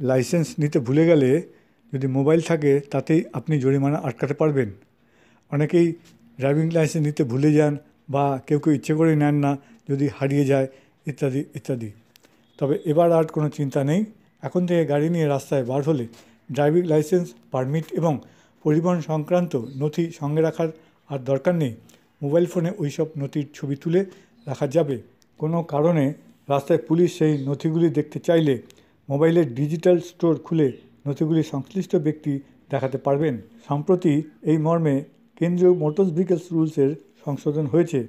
Licence নিতে ভুলে গেলে যদি মোবাইল থাকে, তাতেই আপনি জরিমানা আটকাতে পারবেন। অনেকেই ড্রাইভিং লাইসেন্স নিতে ভুলে যান বা কেউ কেউ ইচ্ছে করে নেন না যদি হারিয়ে যায়, ইত্যাদি ইত্যাদি। তবে এবার আর কোনো চিন্তা নেই। এখন থেকে গাড়ি নিয়ে রাস্তায় বার হলে ড্রাইভিং লাইসেন্স, পারমিট এবং পরিবহন সংক্রান্ত নথি সঙ্গে রাখার আর দরকার নেই। মোবাইল ফোনে ওই সব নথির ছবি তুলে রাখা যাবে। কোনো কারণে রাস্তায় পুলিশ সেই নথিগুলি দেখতে চাইলে মোবাইলের ডিজিটাল স্টোর খুলে নথিগুলি সংশ্লিষ্ট ব্যক্তি দেখাতে পারবেন। সম্প্রতি এই মর্মে কেন্দ্রীয় মোটর ভেহিকলস রুলসের সংশোধন হয়েছে।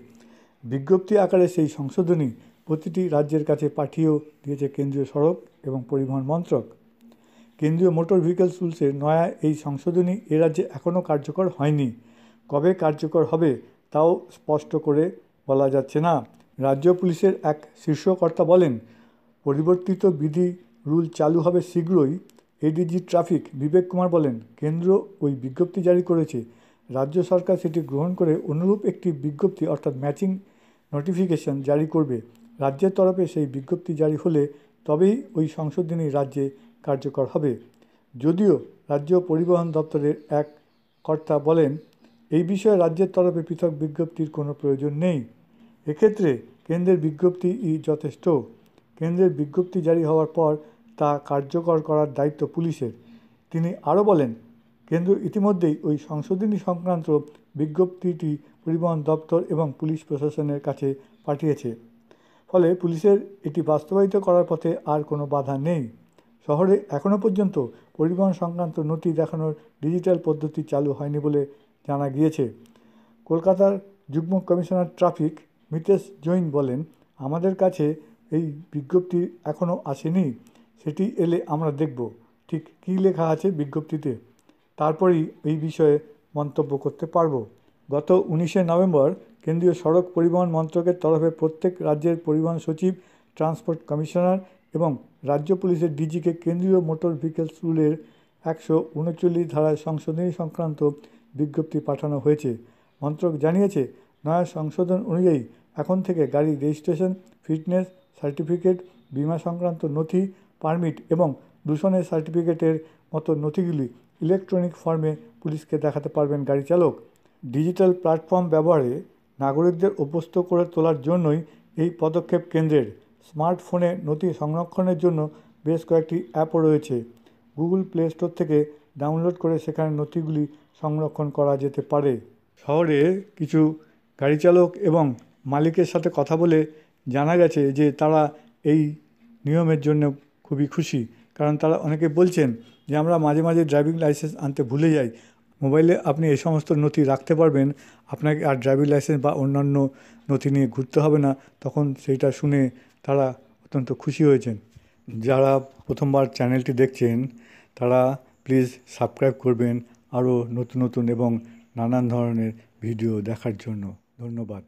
বিজ্ঞপ্তি আকারে সেই সংশোধনী প্রতিটি রাজ্যের কাছে পাঠিয়েও দিয়েছে কেন্দ্রীয় সড়ক এবং পরিবহন মন্ত্রক। কেন্দ্রীয় মোটর ভেহিকলস রুলসের নয়া এই সংশোধনী এ রাজ্যে এখনও কার্যকর হয়নি। কবে কার্যকর হবে তাও স্পষ্ট করে বলা যাচ্ছে না। রাজ্য পুলিশের এক শীর্ষকর্তা বলেন, পরিবর্তিত বিধি রুল চালু হবে শীঘ্রই। এডিজি ট্রাফিক, বিবেক কুমার বলেন, কেন্দ্র ওই বিজ্ঞপ্তি জারি করেছে। রাজ্য সরকার সেটি গ্রহণ করে অনুরূপ একটি বিজ্ঞপ্তি অর্থাৎ ম্যাচিং নোটিফিকেশন জারি করবে। রাজ্যের তরফে সেই বিজ্ঞপ্তি জারি হলে তবেই ওই সংশোধনী রাজ্যে কার্যকর হবে। যদিও রাজ্য পরিবহন দপ্তরের এক কর্তা বলেন, এই বিষয়ে রাজ্যের তরফে পৃথক বিজ্ঞপ্তির কোনো প্রয়োজন নেই। এক্ষেত্রে কেন্দ্রের বিজ্ঞপ্তিই যথেষ্ট। কেন্দ্রের বিজ্ঞপ্তি জারি হওয়ার পর তা কার্যকর করার দায়িত্ব পুলিশের। তিনি আরও বলেন, কেন্দ্র ইতিমধ্যেই ওই সংশোধনী সংক্রান্ত বিজ্ঞপ্তিটি পরিবহন দপ্তর এবং পুলিশ প্রশাসনের কাছে পাঠিয়েছে। ফলে পুলিশের এটি বাস্তবায়িত করার পথে আর কোনো বাধা নেই। শহরে এখনও পর্যন্ত পরিবহন সংক্রান্ত নথি দেখানোর ডিজিটাল পদ্ধতি চালু হয়নি বলে জানা গিয়েছে। কলকাতার যুগ্ম কমিশনার ট্রাফিক মিতেশ জৈন বলেন, আমাদের কাছে এই বিজ্ঞপ্তি এখনও আসেনি। সেটি এলে আমরা দেখব ঠিক কী লেখা আছে বিজ্ঞপ্তিতে। তারপরেই এই বিষয়ে মন্তব্য করতে পারব। গত উনিশে নভেম্বর কেন্দ্রীয় সড়ক পরিবহন মন্ত্রকের তরফে প্রত্যেক রাজ্যের পরিবহন সচিব, ট্রান্সপোর্ট কমিশনার এবং রাজ্য পুলিশের ডিজিকে কেন্দ্রীয় মোটর ভেহিকেলস রুলের একশো উনচল্লিশ ধারায় সংশোধনী সংক্রান্ত বিজ্ঞপ্তি পাঠানো হয়েছে। মন্ত্রক জানিয়েছে, নয়া সংশোধন অনুযায়ী এখন থেকে গাড়ি রেজিস্ট্রেশন, ফিটনেস সার্টিফিকেট, বিমা সংক্রান্ত নথি পারমিট এবং দূষণের সার্টিফিকেটের মতো নথিগুলি ইলেকট্রনিক ফর্মে পুলিশকে দেখাতে পারবেন গাড়ি চালক। ডিজিটাল প্ল্যাটফর্ম ব্যবহারে নাগরিকদের অভ্যস্ত করে তোলার জন্যই এই পদক্ষেপ কেন্দ্রের। স্মার্টফোনে নথি সংরক্ষণের জন্য বেশ কয়েকটি অ্যাপও রয়েছে। গুগল প্লে স্টোর থেকে ডাউনলোড করে সেখানে নথিগুলি সংরক্ষণ করা যেতে পারে। শহরে কিছু গাড়ি চালক এবং মালিকের সাথে কথা বলে জানা গেছে যে তারা এই নিয়মের জন্য খুবই খুশি। কারণ তারা অনেকে বলছেন যে, আমরা মাঝে মাঝে ড্রাইভিং লাইসেন্স আনতে ভুলে যাই। মোবাইলে আপনি এই সমস্ত নথি রাখতে পারবেন। আপনাকে আর ড্রাইভিং লাইসেন্স বা অন্যান্য নথি নিয়ে ঘুরতে হবে না। তখন সেইটা শুনে তারা অত্যন্ত খুশি হয়েছেন। যারা প্রথমবার চ্যানেলটি দেখছেন, তারা প্লিজ সাবস্ক্রাইব করবেন আরও নতুন নতুন এবং নানান ধরনের ভিডিও দেখার জন্য। ধন্যবাদ।